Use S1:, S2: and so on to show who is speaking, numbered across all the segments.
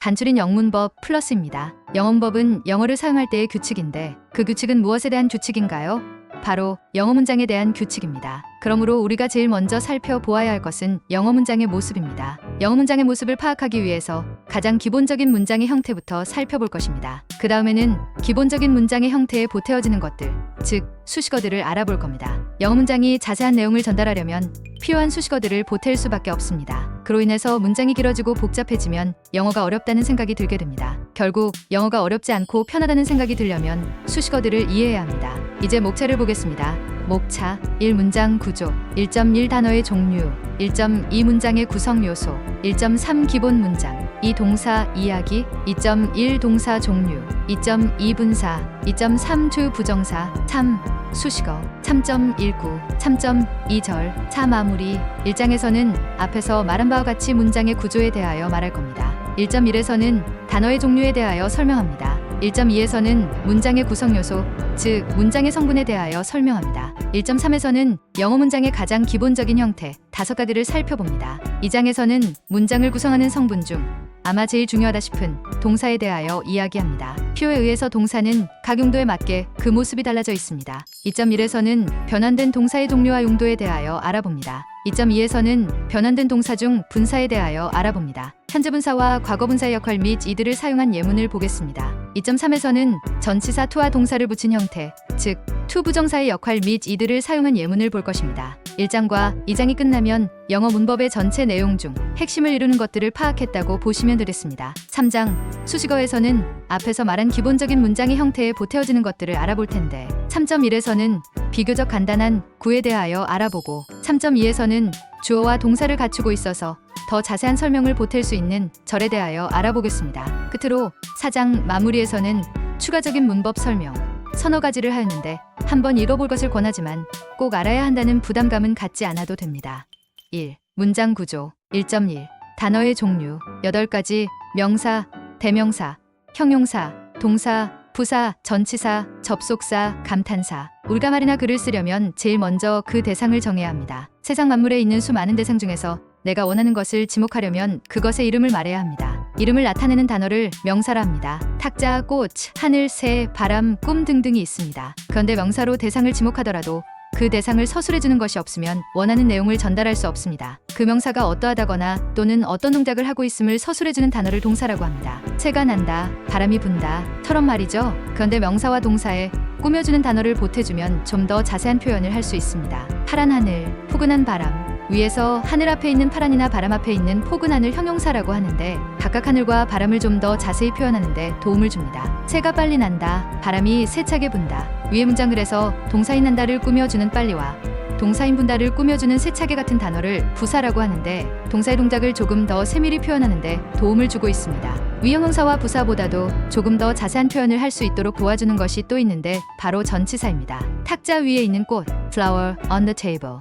S1: 단출인 영문법 플러스입니다. 영문법은 영어를 사용할 때의 규칙인데 그 규칙은 무엇에 대한 규칙인가요? 바로 영어 문장에 대한 규칙입니다. 그러므로 우리가 제일 먼저 살펴보아야 할 것은 영어 문장의 모습입니다. 영어 문장의 모습을 파악하기 위해서 가장 기본적인 문장의 형태부터 살펴볼 것입니다. 그 다음에는 기본적인 문장의 형태에 보태어지는 것들, 즉 수식어들을 알아볼 겁니다. 영어 문장이 자세한 내용을 전달하려면 필요한 수식어들을 보탤 수밖에 없습니다. 그로 인해서 문장이 길어지고 복잡해지면 영어가 어렵다는 생각이 들게 됩니다. 결국 영어가 어렵지 않고 편하다는 생각이 들려면 수식어들을 이해해야 합니다. 이제 목차를 보겠습니다. 목차 1문장 구조 1.1 단어의 종류 1.2 문장의 구성 요소 1.3 기본 문장 2 동사 이야기 2.1 동사 종류 2.2 분사 2.3주 부정사 3 수식어 3.19 3.2절 4 마무리 1장에서는 앞에서 말한 바와 같이 문장의 구조에 대하여 말할 겁니다. 1.1에서는 단어의 종류에 대하여 설명합니다. 1.2에서는 문장의 구성 요소, 즉 문장의 성분에 대하여 설명합니다. 1.3에서는 영어 문장의 가장 기본적인 형태 다섯 가지를 살펴봅니다. 2장에서는 문장을 구성하는 성분 중 아마 제일 중요하다 싶은 동사에 대하여 이야기합니다. 표에 의해서 동사는 각 용도에 맞게 그 모습이 달라져 있습니다. 2.1에서는 변환된 동사의 종류와 용도에 대하여 알아봅니다. 2.2에서는 변환된 동사 중 분사에 대하여 알아봅니다. 현재 분사와 과거 분사의 역할 및 이들을 사용한 예문을 보겠습니다. 2.3에서는 전치사 투와 동사를 붙인 형태, 즉 투 부정사의 역할 및 이들을 사용한 예문을 볼 것입니다. 1장과 2장이 끝나면 영어 문법의 전체 내용 중 핵심을 이루는 것들을 파악했다고 보시면 되겠습니다. 3장 수식어에서는 앞에서 말한 기본적인 문장의 형태에 보태어지는 것들을 알아볼 텐데 3.1에서는 비교적 간단한 구에 대하여 알아보고 3.2에서는 주어와 동사를 갖추고 있어서 더 자세한 설명을 보탤 수 있는 절에 대하여 알아보겠습니다. 끝으로 4장 마무리에서는 추가적인 문법 설명, 서너 가지를 하였는데 한번 읽어볼 것을 권하지만 꼭 알아야 한다는 부담감은 갖지 않아도 됩니다. 1. 문장 구조 1.1 단어의 종류 8가지 명사, 대명사, 형용사, 동사, 부사, 전치사, 접속사, 감탄사. 우리가 말이나 글을 쓰려면 제일 먼저 그 대상을 정해야 합니다. 세상 만물에 있는 수많은 대상 중에서 내가 원하는 것을 지목하려면 그것의 이름을 말해야 합니다. 이름을 나타내는 단어를 명사라 합니다. 탁자, 꽃, 하늘, 새, 바람, 꿈 등등이 있습니다. 그런데 명사로 대상을 지목하더라도 그 대상을 서술해주는 것이 없으면 원하는 내용을 전달할 수 없습니다. 그 명사가 어떠하다거나 또는 어떤 동작을 하고 있음을 서술해주는 단어를 동사라고 합니다. 새가 난다, 바람이 분다, 처럼 말이죠. 그런데 명사와 동사에 꾸며주는 단어를 보태주면 좀 더 자세한 표현을 할 수 있습니다. 파란 하늘, 포근한 바람, 위에서 하늘 앞에 있는 파란이나 바람 앞에 있는 포근한을 형용사라고 하는데 각각 하늘과 바람을 좀 더 자세히 표현하는데 도움을 줍니다. 새가 빨리 난다, 바람이 세차게 분다. 위의 문장을 해서 동사인 난다를 꾸며주는 빨리와 동사인 분다를 꾸며주는 세차게 같은 단어를 부사라고 하는데 동사의 동작을 조금 더 세밀히 표현하는데 도움을 주고 있습니다. 위형용사와 부사보다도 조금 더 자세한 표현을 할 수 있도록 도와주는 것이 또 있는데 바로 전치사입니다. 탁자 위에 있는 꽃, flower on the table.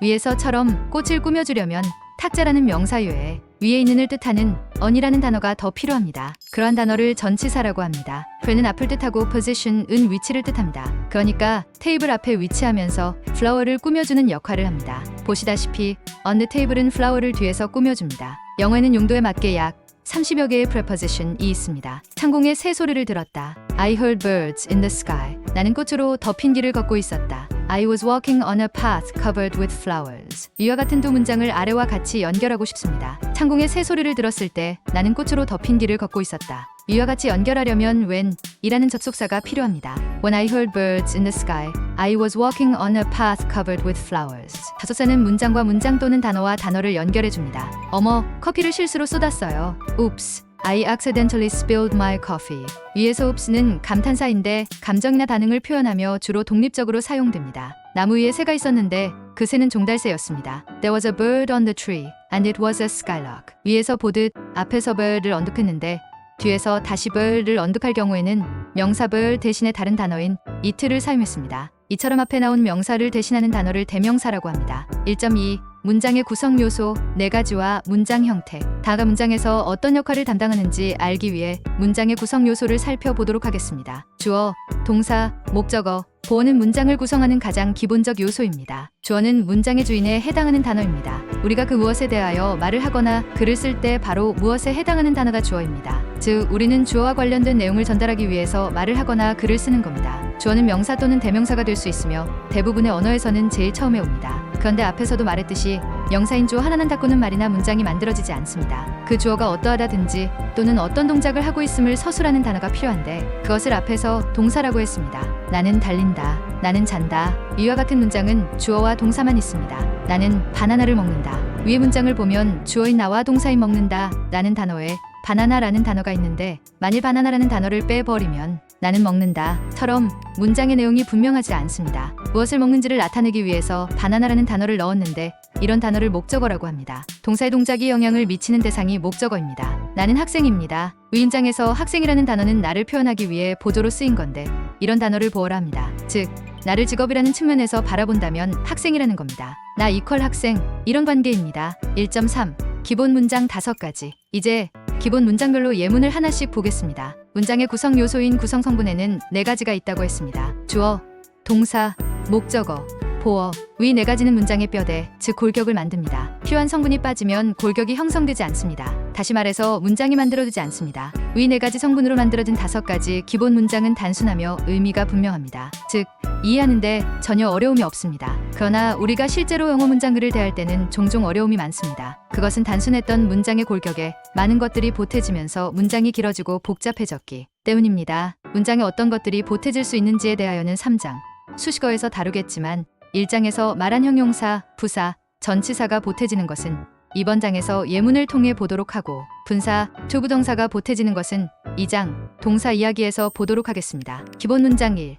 S1: 위에서처럼 꽃을 꾸며주려면 탁자라는 명사유에 위에 있는을 뜻하는 on이라는 단어가 더 필요합니다. 그러한 단어를 전치사라고 합니다. 그는 앞을 뜻하고 position은 위치를 뜻합니다. 그러니까 테이블 앞에 위치하면서 flower를 꾸며주는 역할을 합니다. 보시다시피 on the table은 flower를 뒤에서 꾸며줍니다. 영어에는 용도에 맞게 약 30여 개의 preposition이 있습니다. 창공에 새 소리를 들었다. I heard birds in the sky. 나는 꽃으로 덮인 길을 걷고 있었다. I was walking on a path covered with flowers. 이와 같은 두 문장을 아래와 같이 연결하고 싶습니다. 창공에 새 소리를 들었을 때 나는 꽃으로 덮인 길을 걷고 있었다. 이와 같이 연결하려면 when 이라는 접속사가 필요합니다. When I heard birds in the sky, I was walking on a path covered with flowers. 다섯사는 문장과 문장 또는 단어와 단어를 연결해 줍니다. 어머, 커피를 실수로 쏟았어요. Oops. I accidentally spilled my coffee. 위에서 oops는 감탄사인데 감정이나 반응을 표현하며 주로 독립적으로 사용됩니다. 나무 위에 새가 있었는데 그 새는 종달새였습니다. There was a bird on the tree and it was a skylark. 위에서 보듯 앞에서 bird를 언급했는데 뒤에서 다시 bird를 언급할 경우에는 명사 bird 대신에 다른 단어인 it를 사용했습니다. 이처럼 앞에 나온 명사를 대신하는 단어를 대명사라고 합니다. 1.2 문장의 구성 요소 네 가지와 문장 형태. 다가 문장에서 어떤 역할을 담당하는지 알기 위해 문장의 구성 요소를 살펴보도록 하겠습니다. 주어, 동사, 목적어, 보어는 문장을 구성하는 가장 기본적 요소입니다. 주어는 문장의 주인에 해당하는 단어입니다. 우리가 그 무엇에 대하여 말을 하거나 글을 쓸 때 바로 무엇에 해당하는 단어가 주어입니다. 즉, 우리는 주어와 관련된 내용을 전달하기 위해서 말을 하거나 글을 쓰는 겁니다. 주어는 명사 또는 대명사가 될 수 있으며 대부분의 언어에서는 제일 처음에 옵니다. 그런데 앞에서도 말했듯이 영사인 주어 하나는 닦고는 말이나 문장이 만들어지지 않습니다. 그 주어가 어떠하다든지 또는 어떤 동작을 하고 있음을 서술하는 단어가 필요한데 그것을 앞에서 동사라고 했습니다. 나는 달린다. 나는 잔다. 이와 같은 문장은 주어와 동사만 있습니다. 나는 바나나를 먹는다. 위의 문장을 보면 주어인 나와 동사인 먹는다. 라는 단어에 바나나라는 단어가 있는데 만일 바나나라는 단어를 빼버리면 나는 먹는다처럼 문장의 내용이 분명하지 않습니다. 무엇을 먹는지를 나타내기 위해서 바나나라는 단어를 넣었는데 이런 단어를 목적어라고 합니다. 동사의 동작이 영향을 미치는 대상이 목적어입니다. 나는 학생입니다. 위인장에서 학생이라는 단어는 나를 표현하기 위해 보조로 쓰인 건데 이런 단어를 보어라 합니다. 즉 나를 직업이라는 측면에서 바라본다면 학생이라는 겁니다. 나 이퀄 학생 이런 관계입니다. 1.3 기본 문장 5가지 이제 기본 문장별로 예문을 하나씩 보겠습니다. 문장의 구성 요소인 구성 성분에는 네 가지가 있다고 했습니다. 주어, 동사, 목적어, 보어. 위 네 가지는 문장의 뼈대, 즉 골격을 만듭니다. 필요한 성분이 빠지면 골격이 형성되지 않습니다. 다시 말해서 문장이 만들어지지 않습니다. 위 네 가지 성분으로 만들어진 다섯 가지 기본 문장은 단순하며 의미가 분명합니다. 즉, 이해하는데 전혀 어려움이 없습니다. 그러나 우리가 실제로 영어 문장 글을 대할 때는 종종 어려움이 많습니다. 그것은 단순했던 문장의 골격에 많은 것들이 보태지면서 문장이 길어지고 복잡해졌기 때문입니다. 문장에 어떤 것들이 보태질 수 있는지에 대하여는 3장 수식어에서 다루겠지만 1장에서 말한 형용사, 부사, 전치사가 보태지는 것은 이번 장에서 예문을 통해 보도록 하고 분사, 투부정사가 보태지는 것은 2장 동사 이야기에서 보도록 하겠습니다. 기본 문장 1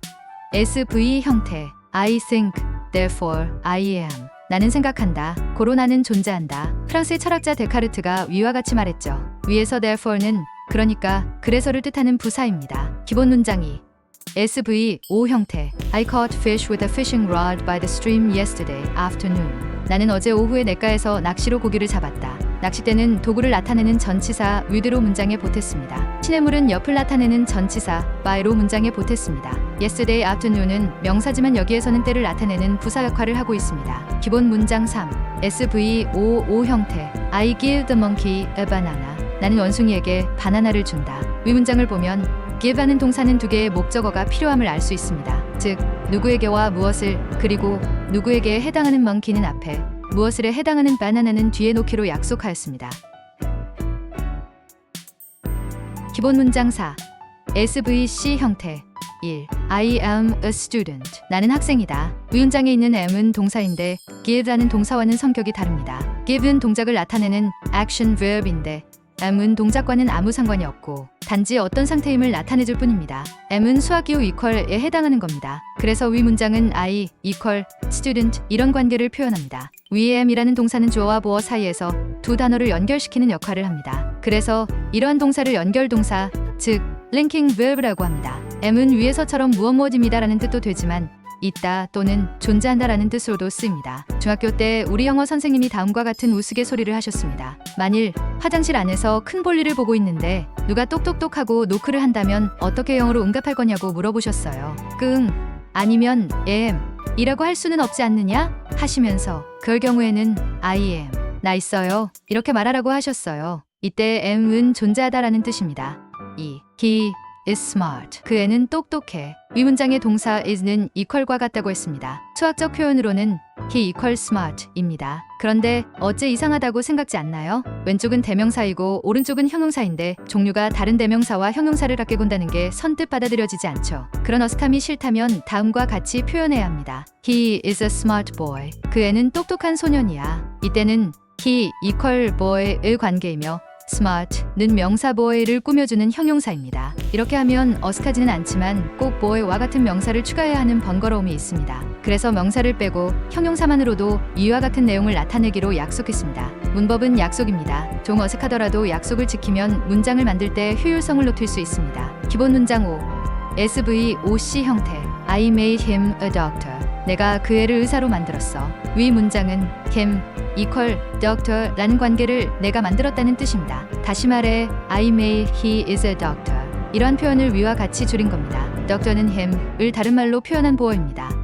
S1: SV 형태 I think, therefore I am 나는 생각한다. 고로 나는 존재한다. 프랑스의 철학자 데카르트가 위와 같이 말했죠. 위에서 therefore는 그러니까 그래서를 뜻하는 부사입니다. 기본 문장 2 SV O 형태 I caught fish with a fishing rod by the stream yesterday afternoon. 나는 어제 오후에 냇가에서 낚시로 고기를 잡았다. 낚싯대는 도구를 나타내는 전치사 with로 문장에 보탰습니다. 시냇물은 옆을 나타내는 전치사 by로 문장에 보탰습니다. yesterday afternoon은 명사지만 여기에서는 때를 나타내는 부사 역할을 하고 있습니다. 기본 문장 3 SV O O 형태 I give the monkey a banana. 나는 원숭이에게 바나나를 준다. 위 문장을 보면 give하는 동사는 두 개의 목적어가 필요함을 알 수 있습니다. 즉 누구에게와 무엇을 그리고 누구에게 해당하는 monkey는 앞에 무엇을에 해당하는 바나나는 뒤에 놓기로 약속하였습니다. 기본 문장 4 SVC 형태 1. I am a student. 나는 학생이다. 위문장에 있는 am은 동사인데 give라는 동사와는 성격이 다릅니다. give는 동작을 나타내는 action verb인데 am은 동작과는 아무 상관이 없고 단지 어떤 상태임을 나타내줄 뿐입니다. am은 수학기호 equal에 해당하는 겁니다. 그래서 위 문장은 I equal student 이런 관계를 표현합니다. 위 am이라는 동사는 주어와 보어 사이에서 두 단어를 연결시키는 역할을 합니다. 그래서 이러한 동사를 연결 동사, 즉 linking verb라고 합니다. am은 위에서처럼 무엇 무엇입니다라는 뜻도 되지만 있다 또는 존재한다라는 뜻으로도 쓰입니다. 중학교 때 우리 영어 선생님이 다음과 같은 우스갯소리를 하셨습니다. 만일 화장실 안에서 큰 볼일을 보고 있는데 누가 똑똑똑하고 노크를 한다면 어떻게 영어로 응답할 거냐고 물어보셨어요. 끙 아니면 am 이라고 할 수는 없지 않느냐 하시면서 그럴 경우에는 I am 나 있어요 이렇게 말하라고 하셨어요. 이때 am은 존재하다라는 뜻입니다. 2. He is smart. 그 애는 똑똑해. 위 문장의 동사 is는 equal과 같다고 했습니다. 수학적 표현으로는 he equal smart입니다. 그런데 어째 이상하다고 생각지 않나요? 왼쪽은 대명사이고 오른쪽은 형용사인데 종류가 다른 대명사와 형용사를 갖게 본다는 게 선뜻 받아들여지지 않죠. 그런 어색함이 싫다면 다음과 같이 표현해야 합니다. He is a smart boy. 그 애는 똑똑한 소년이야. 이때는 he equal boy의 관계이며 smart는 명사 boy를 꾸며주는 형용사입니다. 이렇게 하면 어색하지는 않지만 꼭 boy와 같은 명사를 추가해야 하는 번거로움이 있습니다. 그래서 명사를 빼고 형용사만으로도 이와 같은 내용을 나타내기로 약속했습니다. 문법은 약속입니다. 좀 어색하더라도 약속을 지키면 문장을 만들 때 효율성을 높일 수 있습니다. 기본 문장 5 SVOC 형태 I made him a doctor 내가 그 애를 의사로 만들었어. 위 문장은 him equal doctor라는 관계를 내가 만들었다는 뜻입니다. 다시 말해 I made he is a doctor 이런 표현을 위와 같이 줄인 겁니다. 떡 저는 햄을 다른 말로 표현한 보어입니다.